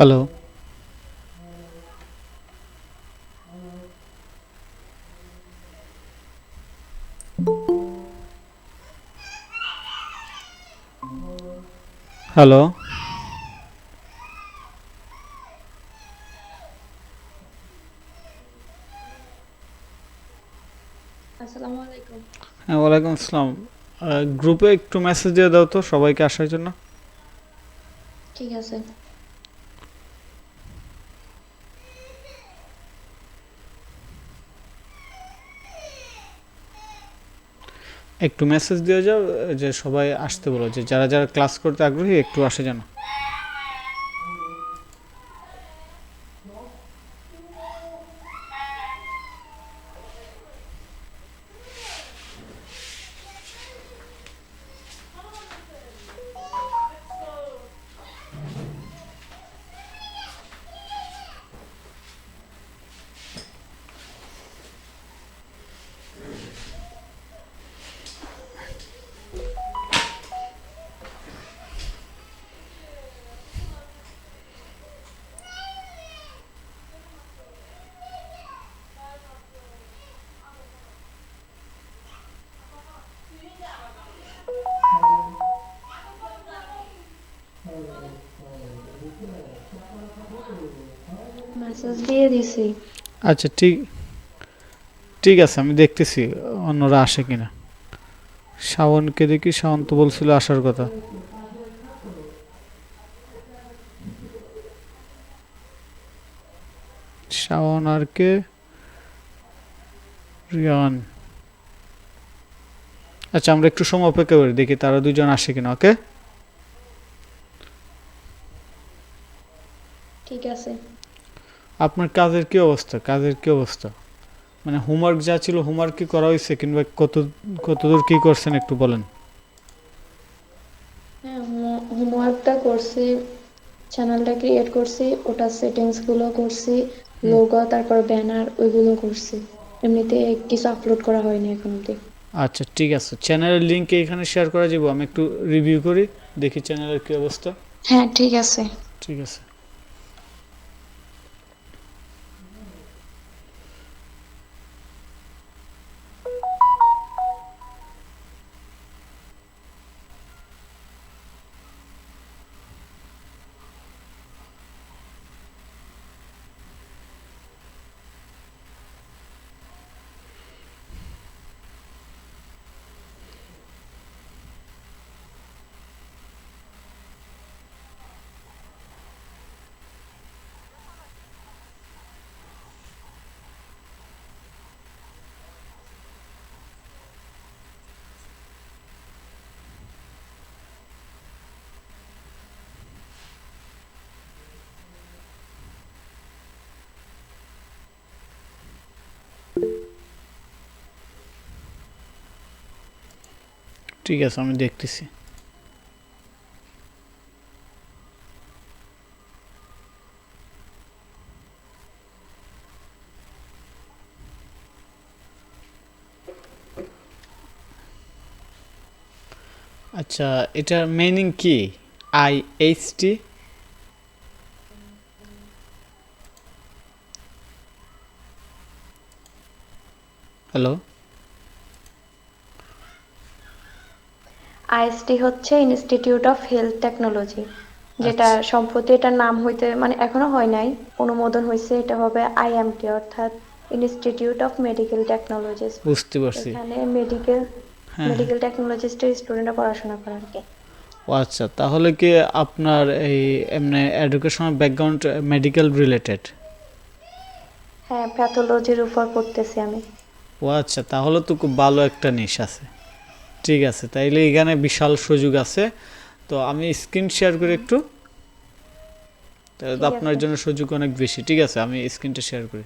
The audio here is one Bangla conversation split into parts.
হ্যালো হ্যালো আসসালামু আলাইকুম হ্যাঁ ওয়ালাইকুম আসসালাম। গ্রুপে একটু মেসেজ দিয়ে দাও তো সবাইকে আসার জন্য। ঠিক আছে। একটু মেসেজ দিয়ে যাও, যে সবাই আসতে বলো যে যারা যারা ক্লাস করতে আগ্রহী, একটু আসে যেন। মেসেজ দিয়ে দিছি। আচ্ছা ঠিক ঠিক আছে আমি দেখতেছি অন্যরা আসে কিনা। শাওনকে দেখি শাওন তো বলছিল আসার কথা। শাওন আর কে? রিয়ান। আচ্ছা আমরা একটু সময় অপেক্ষা করি দেখি তারা দুজন আসে কিনা ওকে? ঠিক আছে। আপনার কাজের কি অবস্থা? কাজের কি অবস্থা? মানে হোমওয়ার্ক যা ছিল হোমওয়ার্ক কি করা হয়েছে? কিংবা কত কতদূর কি করছেন একটু বলেন। হ্যাঁ হোমওয়ার্কটা করছি চ্যানেলটা ক্রিয়েট করছি ওটা সেটিংসগুলো করছি লোগো তারপর ব্যানার ওইগুলো করছি। এমনিতে কিছু আপলোড করা হয়নি এখন অব্দি আচ্ছা ঠিক আছে। চ্যানেলের লিঙ্ক এখানে শেয়ার করা যাব আমি একটু রিভিউ করি দেখি চ্যানেলের কি অবস্থা। হ্যাঁ ঠিক আছে। ঠিক আছে। ঠিক আছে আমি দেখতেছি। আচ্ছা এটার মিনিং কি? I H T hello IST হচ্ছে ইনস্টিটিউট অফ হেলথ টেকনোলজি যেটা। সম্প্রতি এটার নাম হইতে মানে এখনও হয় নাই অনুমোদন হয়েছে এটা হবে আইএমটি অর্থাৎ ইনস্টিটিউট অফ মেডিকেল টেকনোলজিস বুঝতে পারছি। এখানে মেডিকেল মেডিকেল টেকনোলজিস্টের স্টুডেন্টরা পড়াশোনা করে আর কি। ও আচ্ছা তাহলে কি আপনার এই এমনি এডুকেশনাল ব্যাকগ্রাউন্ড মেডিকেল রিলেটেড হ্যাঁ প্যাথোলজির উপর পড়তেছি আমি। ও আচ্ছা তাহলে তো খুব ভালো একটা নিশ আছে। ঠিক আছে তাইলে এখানে বিশাল সুযোগ আছে। তো আমি স্ক্রিন শেয়ার করে একটু। তাহলে তো আপনার জন্য সুযোগ অনেক বেশি ঠিক আছে? আমি স্ক্রিনটা শেয়ার করি।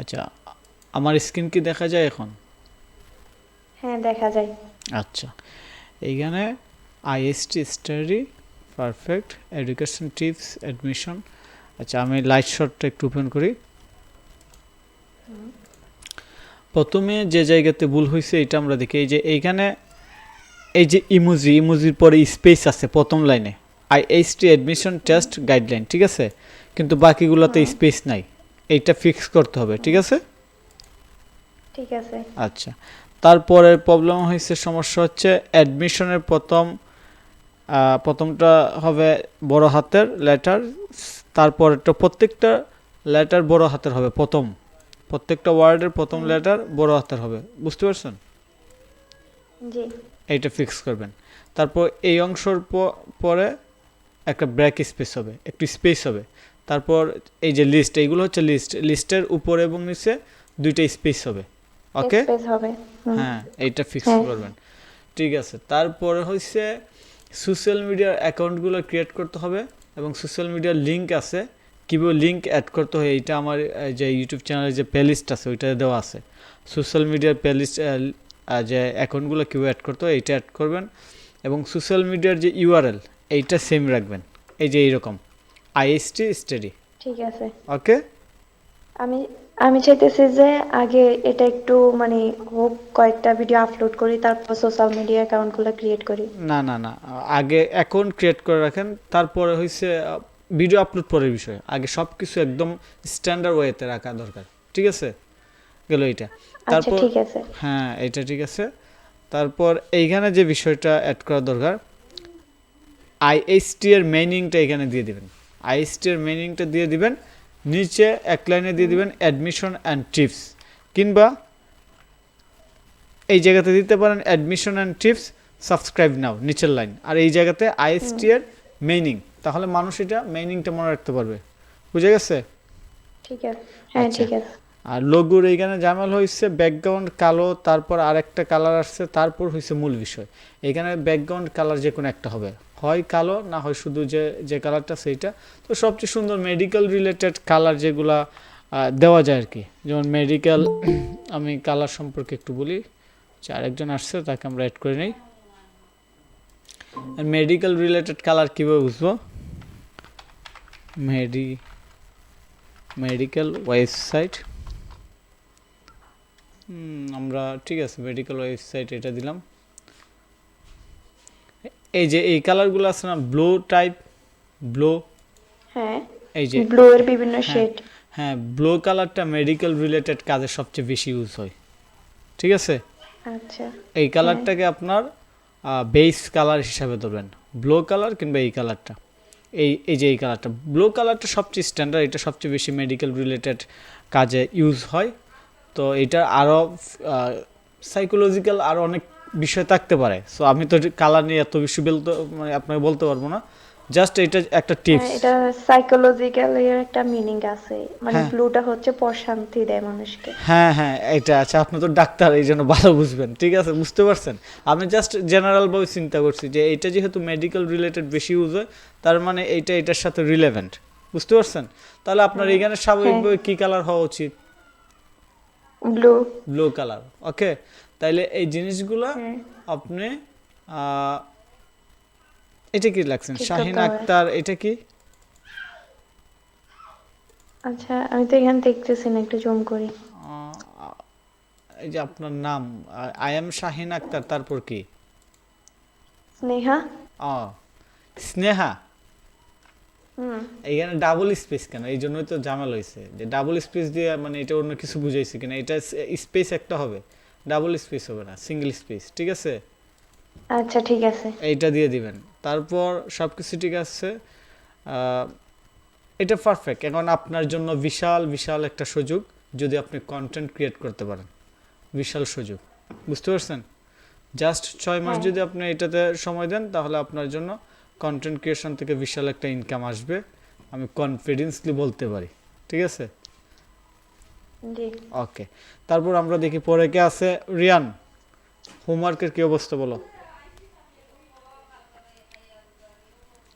আচ্ছা আমার স্ক্রিন কি দেখা যায় এখন? হ্যাঁ দেখা যায়। আচ্ছা এইখানে IST study perfect education tips admission আচ্ছা আমি লাইট শটটা একটু ওপেন করি। প্রথমে যে জায়গাতে ভুল হয়েছে এটা আমরা দেখি। এই যে এইখানে এই যে ইমোজি ইমোজির পরে স্পেস আছে প্রথম লাইনে I H T admission test guideline ঠিক আছে? কিন্তু বাকিগুলোতে স্পেস নাই। এইটা ফিক্স করতে হবে ঠিক আছে? ঠিক আছে। আচ্ছা। তারপরে প্রবলেম হয়েছে সমস্যা হচ্ছে অ্যাডমিশনের প্রথম প্রথমটা হবে বড় হাতের লেটার তারপরেরটা প্রত্যেকটা লেটার বড় হাতের হবে প্রথম। প্রত্যেকটা ওয়ার্ডের প্রথম লেটার বড় হাতের হবে বুঝতে পারছেন? জি। এইটা ফিক্স করবেন। তারপর এই অংশর পরে একটা ব্রেক স্পেস হবে একটু স্পেস হবে। তারপর এই যে লিস্ট এইগুলো হচ্ছে লিস্ট লিস্টের উপরে এবং নিচে দুইটা স্পেস হবে ওকে স্পেস হবে হ্যাঁ এইটা ফিক্স হ্যাঁ। করবেন। ঠিক আছে তারপরে হচ্ছে সোশ্যাল মিডিয়ার অ্যাকাউন্টগুলো ক্রিয়েট করতে হবে এবং সোশ্যাল মিডিয়ার লিঙ্ক আছে। কীভাবে লিঙ্ক অ্যাড করতে হয় এইটা আমার যে ইউটিউব চ্যানেলের যে প্লেলিস্ট আছে ওইটা দেওয়া আছে। সোশ্যাল মিডিয়ার প্লেলিস্ট যে অ্যাকাউন্টগুলো কীভাবে অ্যাড করতে হয় এইটা অ্যাড করবেন এবং সোশ্যাল মিডিয়ার যে ইউআরএল এইটা সেম রাখবেন। এই যে এইরকম। আইএসটি স্টাডি ঠিক আছে। ওকে আমি আমি চাইতেছি যে আগে এটা একটু মানে হোক কয়েকটা ভিডিও আপলোড করি তারপর সোশ্যাল মিডিয়া অ্যাকাউন্টগুলো ক্রিয়েট করি। না না না। আগে অ্যাকাউন্ট ক্রিয়েট করে রাখেন তারপরে হয়েছে ভিডিও আপলোড পরের বিষয়। আগে সব কিছু একদম স্ট্যান্ডার্ড ওয়েতে রাখা দরকার। ঠিক আছে? গেল এইটা। আচ্ছা তারপর ঠিক আছে। হ্যাঁ এটা ঠিক আছে। তারপর এইখানে যে বিষয়টা অ্যাড করা দরকার আইএসটি এর মেইনিংটা এখানে দিয়ে দিবেন। আইএসটি এর মেইনিংটা দিয়ে দিবেন। নিচে এক লাইনে দিয়ে দিবেন অ্যাডমিশন অ্যান্ড টিপস কিংবা এই জায়গাতে দিতে পারেন admission and tips subscribe now নিচের লাইন। আর এই জায়গাতে আইএসটি এর মেইনিং তাহলে মানুষ এটা মেইনিংটা মনে রাখতে পারবে। বুঝে গেছে? ঠিক আছে। হ্যাঁ আচ্ছা। ঠিক আছে। আর লোগোর এইখানে জামাল হয়েছে ব্যাকগ্রাউন্ড কালো তারপর আরেকটা কালার আসছে তারপর হয়েছে মূল বিষয়। এখানে ব্যাকগ্রাউন্ড কালার যে কোনো একটা হবে। হয় কালো, না হয় শুধু যে যে কালারটা সেইটা। তো সবচেয়ে সুন্দর মেডিকেল রিলেটেড কালার যেগুলা দেওয়া যায় আর কি যেমন মেডিকেল আমি কালার সম্পর্কে একটু বলি। যে আরেকজন আসছে, তাকে আমরা অ্যাড করে নিই। মেডিকেল রিলেটেড কালার কীভাবে বুঝব? মেডি মেডিকেল ওয়েবসাইট আমরা, ঠিক আছে মেডিকেল ওয়েবসাইট এটা দিলাম। এই যে এই কালারগুলো আছে না ব্লু টাইপ ব্লু হ্যাঁ এই যে ব্লু এর বিভিন্ন শেড হ্যাঁ ব্লু কালারটা মেডিকেল রিলেটেড কাজে সবচেয়ে বেশি ইউজ হয়। ঠিক আছে? আচ্ছা। এই কালারটাকে আপনার বেস কালার হিসাবে ধরবেন। ব্লু কালার কিংবা এই কালারটা। এই এই যে এই কালারটা। ব্লু কালারটা সবচেয়ে স্ট্যান্ডার্ড এটা সবচেয়ে বেশি মেডিকেল রিলেটেড কাজে ইউজ হয়। তো এটা আরও সাইকোলজিক্যাল আরও অনেক বিষয় থাকতে পারে। সো আমি তো কালার নিয়ে এত বেশি বলতে মানে আপনাকে বলতে পারব না। জাস্ট এটা একটা টিপস হ্যাঁ, এটা সাইকোলজিক্যাল এর একটা মিনিং আছে। মানে হ্যাঁ। ব্লুটা হচ্ছে প্রশান্তি দেয় মানুষকে। হ্যাঁ হ্যাঁ এটা আচ্ছা আপনি তো ডাক্তার এই জন্য ভালো বুঝবেন। ঠিক আছে বুঝতে পারছেন? আমি জাস্ট জেনারেলভাবে চিন্তা করছি যে এটা যেহেতু মেডিকেল রিলেটেড বেশি ইউজ হয় তার মানে এইটা এটার সাথে রিলেভেন্ট বুঝতে পারছেন? তাহলে আপনার এখানে স্বাভাবিকভাবে কি কালার হওয়া উচিত? ব্লু ব্লু কালার ওকে তাইলে এই জিনিসগুলো আপনি এটা কি লাগছেন? শাহিন আক্তার এটা কি? আচ্ছা আমি তো এখানে দেখতেছি না একটু জুম করি। এই যে আপনার নাম আই এম শাহিন আক্তার তারপর কি? স্নেহা? ও স্নেহা? হুম। এইখানে ডাবল স্পেস কেন? এই জন্যই তো জামাল হয়েছে যে ডাবল স্পেস দিয়ে মানে এটা অন্য কিছু বুঝাইছে কিনা এটা স্পেস একটা হবে। ডাবল স্পেস হবে না সিঙ্গেল স্পেস ঠিক আছে? আচ্ছা ঠিক আছে। এইটা দিয়ে দিবেন। তারপর সব কিছু ঠিক আছে। এটা পারফেক্ট এখন আপনার জন্য বিশাল বিশাল একটা সুযোগ যদি আপনি কন্টেন্ট ক্রিয়েট করতে পারেন। বিশাল সুযোগ বুঝতে পারছেন? জাস্ট ছয় মাস হ্যাঁ। যদি আপনি এটাতে সময় দেন তাহলে আপনার জন্য কন্টেন্ট ক্রিয়েশন থেকে বিশাল একটা ইনকাম আসবে। আমি কনফিডেন্সলি বলতে পারি ঠিক আছে? ওকে, তারপর আমরা দেখি পরে কে আছে? রিয়ান, হোমওয়ার্কের কি অবস্থা বলো?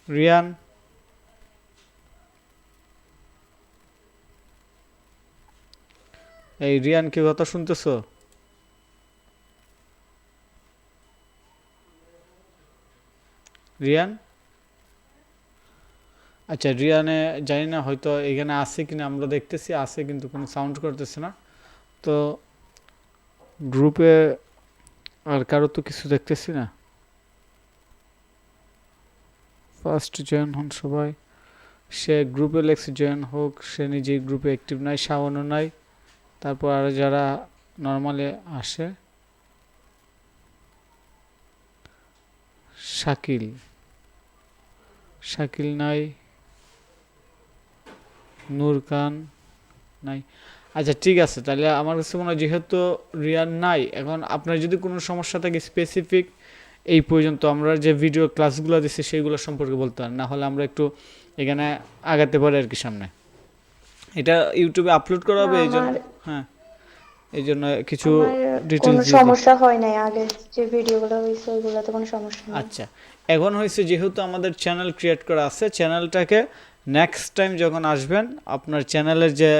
রিয়ান? এই রিয়ান, কি কথা শুনতেছো? রিয়ান? আচ্ছা রিয়ানে জানি না হয়তো এখানে আছে কিনা, আমরা দেখতেছি, আছে কিন্তু কোনো সাউন্ড করতেছে না। তো গ্রুপে আর কারও তো কিছু দেখতেছি না। ফার্স্ট জয়েন হন সবাই। সে গ্রুপে লেখছে জয়েন হোক, সে নিজেই গ্রুপে অ্যাক্টিভ নাই শাওনও নাই। তারপর আর যারা নর্মালি আসে, শাকিল। শাকিল নাই। নূর খান নাই। আচ্ছা ঠিক আছে তাহলে আমার কাছে মনে হয় যেহেতু রিয়ান নাই এখন আপনার যদি কোনো সমস্যা থাকে স্পেসিফিক এই পর্যন্ত আমরা যে ভিডিও ক্লাসগুলো দিচ্ছি সেইগুলো সম্পর্কে বলতে পারেন। না হলে আমরা একটু এখানে আগাতে পারি আর কি সামনে। এটা ইউটিউবে আপলোড করা হবে এই জন্য হ্যাঁ এই জন্য কিছু কোনো সমস্যা হয় নাই আগে যে ভিডিওগুলো হয়েছে ওইগুলোতে কোনো সমস্যা নেই। আচ্ছা এখন হয়েছে যেহেতু আমাদের চ্যানেল ক্রিয়েট করা আছে চ্যানেলটাকে নেক্সট টাইম যখন আসবেন আপনার চ্যানেলের যে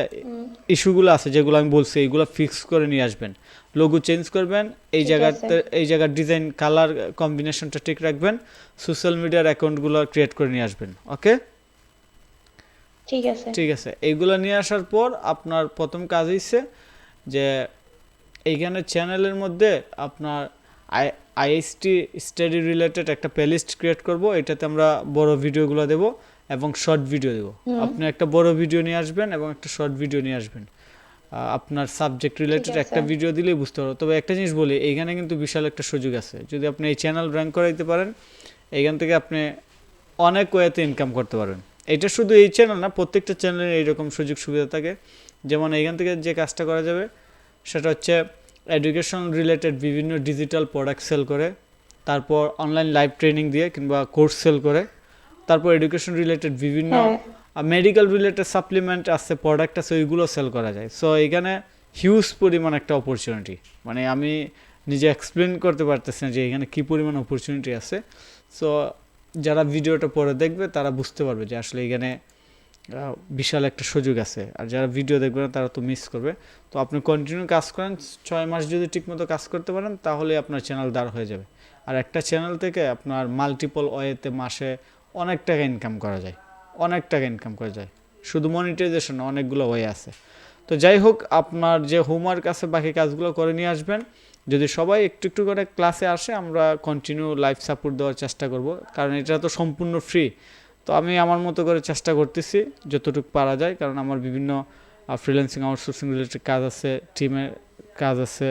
ইস্যুগুলো আছে যেগুলো আমি বলছি এইগুলো ফিক্স করে নিয়ে আসবেন। লোগো চেঞ্জ করবেন এই জায়গাতে এই জায়গার ডিজাইন কালার কম্বিনেশনটা ঠিক রাখবেন সোশ্যাল মিডিয়ার অ্যাকাউন্টগুলো ক্রিয়েট করে নিয়ে আসবেন ওকে ঠিক আছে। ঠিক আছে। এইগুলো নিয়ে আসার পর আপনার প্রথম কাজ হচ্ছে যে এইখানে চ্যানেলের মধ্যে আপনার আই আইএসটি স্টাডি রিলেটেড একটা প্লেলিস্ট ক্রিয়েট করব এটাতে আমরা বড় ভিডিওগুলো দেব। এবং শর্ট ভিডিও দেব। আপনি একটা বড় ভিডিও নিয়ে আসবেন এবং একটা শর্ট ভিডিও নিয়ে আসবেন। আপনার সাবজেক্ট রিলেটেড একটা ভিডিও দিলেই বুঝতে পারব। তবে একটা জিনিস বলি এইখানে কিন্তু বিশাল একটা সুযোগ আছে। যদি আপনি এই চ্যানেল র্যাঙ্ক করাইতে পারেন এইখান থেকে আপনি অনেক ওয়েতে ইনকাম করতে পারবেন। এটা শুধু এই চ্যানেল না প্রত্যেকটা চ্যানেলে এইরকম সুযোগ সুবিধা থাকে। যেমন এইখান থেকে যে কাজটা করা যাবে সেটা হচ্ছে এডুকেশন রিলেটেড বিভিন্ন ডিজিটাল প্রোডাক্ট সেল করে তারপর অনলাইন লাইভ ট্রেনিং দিয়ে কিংবা কোর্স সেল করে তারপর এডুকেশন রিলেটেড বিভিন্ন মেডিকেল রিলেটেড সাপ্লিমেন্ট আছে প্রোডাক্ট আছে ওইগুলো সেল করা যায়। সো এখানে হিউজ পরিমাণ একটা অপরচুনিটি মানে আমি নিজে এক্সপ্লেন করতে পারতেছি না যে এখানে কী পরিমাণ অপরচুনিটি আছে। সো যারা ভিডিওটা পরে দেখবে তারা বুঝতে পারবে যে আসলে এখানে বিশাল একটা সুযোগ আছে। আর যারা ভিডিও দেখবে না তারা তো মিস করবে। তো আপনি কন্টিনিউ কাজ করেন ছয় মাস যদি ঠিকমতো কাজ করতে পারেন তাহলে আপনার চ্যানেল দাঁড় হয়ে যাবে। আর একটা চ্যানেল থেকে আপনার মাল্টিপল ওয়েতে মাসে অনেক টাকা ইনকাম করা যায়, অনেক টাকা ইনকাম করা যায়। শুধু মনিটাইজেশন অনেকগুলো ওয়ে আছে। তো যাই হোক, আপনার যে হোমওয়ার্ক আছে, বাকি কাজগুলো করে নিয়ে আসবেন। যদি সবাই একটু একটু করে ক্লাসে আসে, আমরা কন্টিনিউ লাইফ সাপোর্ট দেওয়ার চেষ্টা করব। কারণ এটা তো সম্পূর্ণ ফ্রি তো আমি আমার মতো করে চেষ্টা করতেছি, যতটুকু পারা যায়। কারণ আমার বিভিন্ন ফ্রিল্যান্সিং আউটসোর্সিং রিলেটেড কাজ আছে টিমের কাজ আছে।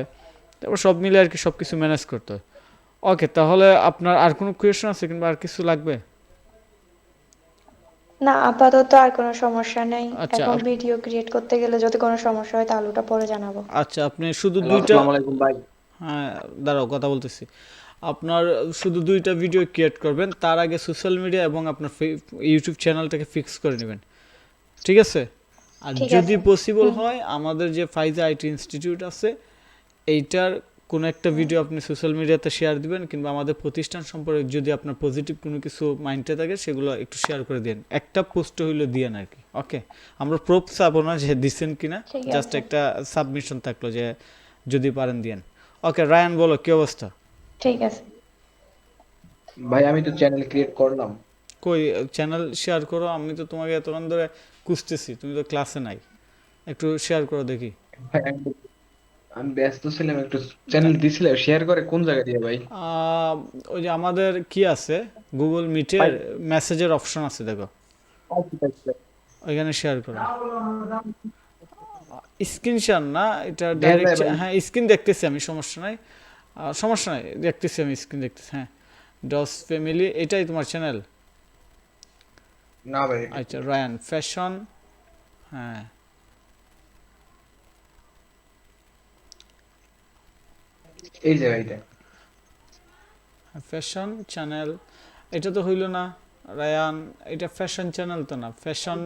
তারপর সব মিলে আর কি সব কিছু ম্যানেজ করতে হয়। ওকে তাহলে আপনার আর কোনো কোয়েশন আছে কিংবা আর কিছু লাগবে? না আপাতত আর কোনো সমস্যা নেই। আচ্ছা, এখন ভিডিও ক্রিয়েট করতে গেলে যদি কোনো সমস্যা হয় তাহলে ওটা পরে জানাব। আচ্ছা আপনি শুধু দুইটা আসসালামু আলাইকুম ভাই। হ্যাঁ দাঁড়াও কথা বলতেছি। আপনার শুধু দুইটা ভিডিও ক্রিয়েট করবেন তার আগে সোশ্যাল মিডিয়া এবং আপনার ইউটিউব চ্যানেলটাকে ফিক্স করে নেবেন। ঠিক আছে? আর যদি পসিবল হয় আমাদের যে ফাইজা আইটি ইনস্টিটিউট আছে এইটার কোনো একটা ভিডিও আপনি সোশ্যাল মিডিয়াতে শেয়ার দিবেন কিংবা আমাদের প্রতিষ্ঠান সম্পর্কে যদি আপনার পজিটিভ কোনো কিছু মাইন্ডে থাকে সেগুলো একটু শেয়ার করে দিন একটা পোস্ট হইলে দিয়েন আর কি ওকে আমরা প্রোপ চাবো না যে দিচ্ছেন কিনা জাস্ট একটা সাবমিশন থাকল যে যদি পারেন দিয়েন। ওকে রায়ান বলো কি অবস্থা? ঠিক আছে। ভাই আমি তো চ্যানেল ক্রিয়েট করলাম। কই চ্যানেল শেয়ার করো আমি তো তোমাকে এতক্ষণ ধরে খুঁজতেছি তুমি তো ক্লাসে নাই। একটু শেয়ার করো দেখি। ভাই আমি ব্যস্ত ছিলাম একটু চ্যানেল দিছিলাম শেয়ার করে কোন জায়গা দিয়ে ভাই? ওই যে আমাদের কি আছে? গুগল মিটের মেসেজের অপশন আছে দেখো। ওইখানে শেয়ার করো। স্ক্রিন শেয়ার না এটা ডাইরেক্ট হ্যাঁ স্ক্রিন দেখতেছি আমি সমস্যা নাই। সমস্যা নাই দেখতেছি আমি স্ক্রিন দেখতেছি হ্যাঁ। ডস ফ্যামিলি এটাই তোমার চ্যানেল না ভাই আচ্ছা রায়ান ফ্যাশন হ্যাঁ। এই যে ভাইটা ফ্যাশন চ্যানেল এটা তো হইল না রায়ান এটা ফ্যাশন চ্যানেল তো না ফ্যাশন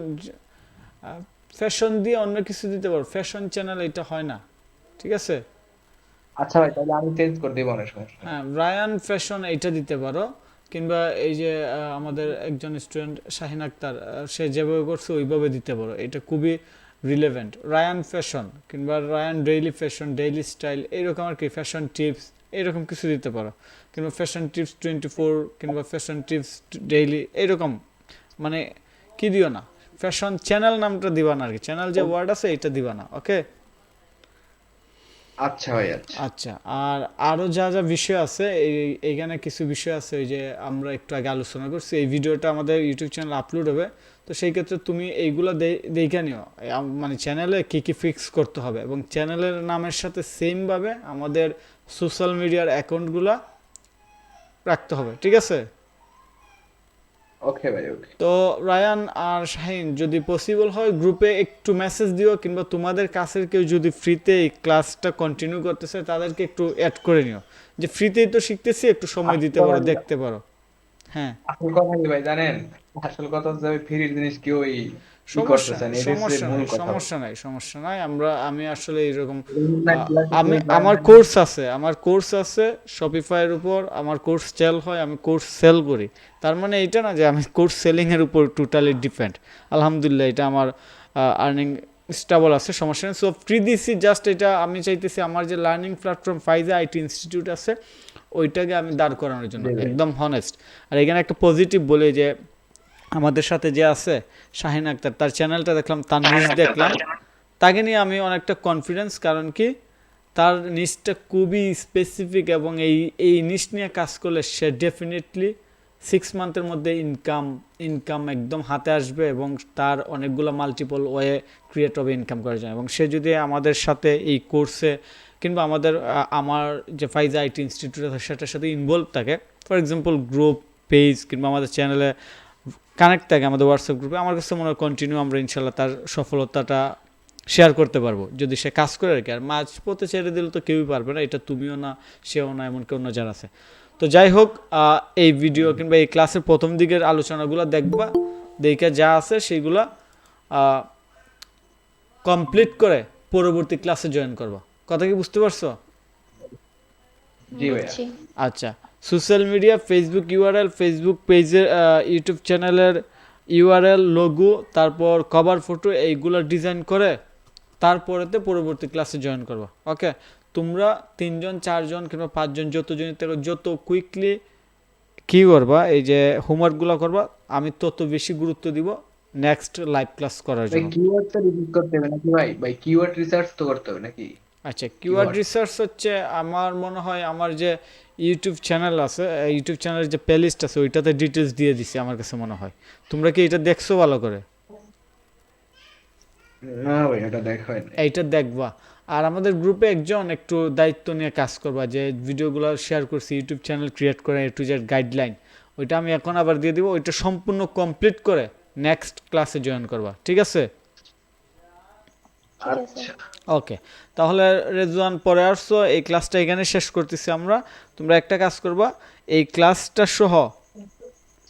ফ্যাশন দিয়ে অন্য কিছু দিতে পারো ফ্যাশন চ্যানেল এটা হয় না ঠিক আছে? আচ্ছা ভাই তাহলে আমি চেঞ্জ করে দেবো অনেক সমস্যা হ্যাঁ রায়ান ফ্যাশন এইটা দিতে পারো কিংবা এই যে আমাদের একজন স্টুডেন্ট শাহিন আক্তার সে যেভাবে করছে ওইভাবে দিতে পারো এটা খুবই রিলেভেন্ট রায়ান ফ্যাশন কিংবা Rayan daily fashion daily style এরকম আর কি ফ্যাশন টিপস এরকম কিছু দিতে পারো। কিংবা ফ্যাশন টিপস টোয়েন্টি ফোর কিংবা ফ্যাশন টিপস ডেইলি এইরকম মানে কি দিও না? ফ্যাশন চ্যানেল নামটা দিবা না আর কি। চ্যানেল যে ওয়ার্ড আছে এটা দিবা না ওকে আচ্ছা ভাই আচ্ছা। আচ্ছা আর আরও যা যা বিষয় আছে, এই এইখানে কিছু বিষয় আছে, ওই যে আমরা একটু আগে আলোচনা করছি, এই ভিডিওটা আমাদের ইউটিউব চ্যানেল আপলোড হবে, তো সেই ক্ষেত্রে তুমি এইগুলো দেখে নিও মানে চ্যানেলে কি কি ফিক্স করতে হবে, এবং চ্যানেলের নামের সাথে সেম ভাবে আমাদের সোশ্যাল মিডিয়ার অ্যাকাউন্টগুলো রাখতে হবে, ঠিক আছে? ওকে ভাই ওকে তো রায়ান আর শাহিন যদি পসিবল হয় গ্রুপে একটু মেসেজ দিও কিংবা তোমাদের কাছের কেউ যদি ফ্রিতে এই ক্লাসটা কন্টিনিউ করতেছে তাদেরকে একটু অ্যাড করে নিও। যে ফ্রিতেই তো শিখতেছি একটু সময় দিতে পারো দেখতে পারো। হ্যাঁ। আসল কথা কি ভাই জানেন? আসল কথা হচ্ছে ফ্রি জিনিস কেউই সমস্যা নাই এটা সমস্যা নাই কথা. সমস্যা নাই সমস্যা নাই। আমরা আমি আসলে এরকম আমি আমার কোর্স আছে আমার কোর্স আছে শপিফাইয়ের উপর আমার কোর্স সেল হয় আমি কোর্স সেল করি। তার মানে এটা না যে আমি কোর্স সেলিং এর উপর টোটালি ডিপেন্ড আলহামদুলিল্লাহ এটা আমার আর্নিং স্টেবল আছে সমস্যা নেই। সো ফ্রি জাস্ট এটা আমি চাইতেছি আমার যে learning platform Faiza IT institute আছে ওইটাকে আমি দাঁড় করানোর জন্য একদম হনেস্ট আর এখানে একটা পজিটিভ বলে যে আমাদের সাথে যে আছে শাহিন আক্তার তার চ্যানেলটা দেখলাম তার নিউজ দেখলাম। তাকে নিয়ে আমি অনেকটা কনফিডেন্স কারণ কি তার নিচটা খুবই স্পেসিফিক এবং এই এই নিচ নিয়ে কাজ করলে সে ডেফিনেটলি সিক্স মান্থের মধ্যে ইনকাম ইনকাম একদম হাতে আসবে এবং তার অনেকগুলো মাল্টিপল ওয়ে ক্রিয়েট হবে ইনকাম করা যায় এবং সে যদি আমাদের সাথে এই কোর্সে কিংবা আমাদের আমার যে ফাইজা আইটি ইনস্টিটিউট আছে সেটার সাথে ইনভলভ থাকে ফর এক্সাম্পল গ্রুপ পেজ কিংবা আমাদের চ্যানেলে কানেক্ট থাকে আমাদের হোয়াটসঅ্যাপ গ্রুপে আমার কাছে মনে হয় কন্টিনিউ আমরা ইনশাল্লাহ তার সফলতাটা শেয়ার করতে পারব। যদি সে কাজ করে আর কি। আর মাঝ পথে ছেড়ে দিলে তো কেউই পারবে না। এটা তুমিও না সেও না এমন কেউ না যারা আছে। তো যাই হোক এই ভিডিও কিংবা এই ক্লাসের প্রথম দিকের আলোচনাগুলো দেখবা। দেখে যা আছে সেইগুলা কমপ্লিট করে পরবর্তী ক্লাসে জয়েন করবা। কথা কি বুঝতে পারছ? জি ভাইয়া। আচ্ছা। Social media Facebook URL Facebook পেজের ইউটিউব চ্যানেলের ইউআরএল লোগো তারপর কভার ফটো এইগুলো ডিজাইন করে তারপরেতে পরবর্তী ক্লাসে জয়েন করবা। ওকে তোমরা তিনজন চারজন কিংবা পাঁচজন যতজন যত কুইকলি কী করবা এই যে হোমওয়ার্কগুলো করবা আমি তত বেশি গুরুত্ব দিব নেক্সট লাইভ ক্লাস করার জন্য। কিওয়ার্ডটা রিপিট করতে হবে নাকি ভাই? ভাই কিওয়ার্ড রিসার্চ তো করতে হবে নাকি? আচ্ছা কিওয়ার্ড রিসার্চ হচ্ছে আমার মনে হয় আমার যে ইউটিউব চ্যানেল আছে ইউটিউব চ্যানেলের যে প্লেলিস্ট আছে ওইটাতে ডিটেলস দিয়ে দিছি আমার কাছে মনে হয়। তোমরা কি এটা দেখছ ভালো করে? না ভাই এটা দেখা হয় এইটা দেখবা। আর আমাদের গ্রুপে একজন একটু দায়িত্ব নিয়ে কাজ করবা যে ভিডিওগুলো শেয়ার করছি ইউটিউব চ্যানেল ক্রিয়েট করে এ টু জেড গাইডলাইন ওইটা আমি এখন আবার দিয়ে দিব ওইটা সম্পূর্ণ কমপ্লিট করে নেক্সট ক্লাসে জয়েন করবা। ঠিক আছে? আচ্ছা। ওকে তাহলে রেজওয়ান পরে আসছো এই ক্লাসটা এখানে শেষ করতেছি আমরা। তোমরা একটা কাজ করবা এই ক্লাসটা সহ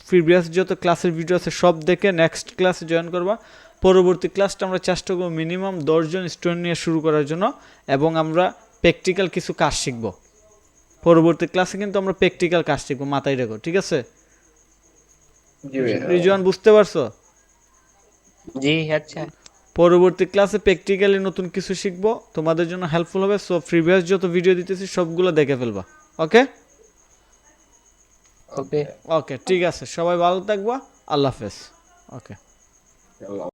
প্রিভিয়াস যত ক্লাসের ভিডিও আছে সব দেখে নেক্সট ক্লাসে জয়েন করবা। পরবর্তী ক্লাসটা আমরা চেষ্টা করব মিনিমাম দশজন স্টুডেন্ট নিয়ে শুরু করার জন্য এবং আমরা প্র্যাকটিক্যাল কিছু কাজ শিখব। পরবর্তী ক্লাসে কিন্তু আমরা প্র্যাকটিক্যাল কাজ শিখব মাথায় রেখো ঠিক আছে? রিজওয়ান বুঝতে পারছ? জি আচ্ছা। পরবর্তী ক্লাসে প্র্যাকটিক্যালি নতুন কিছু শিখব তোমাদের জন্য হেল্পফুল হবে সো প্রিভিয়াস যত ভিডিও দিতেছি সবগুলো দেখে ফেলবা ওকে ওকে ওকে ঠিক আছে সবাই ভালো থাকবা আল্লাহ হাফেজ ওকে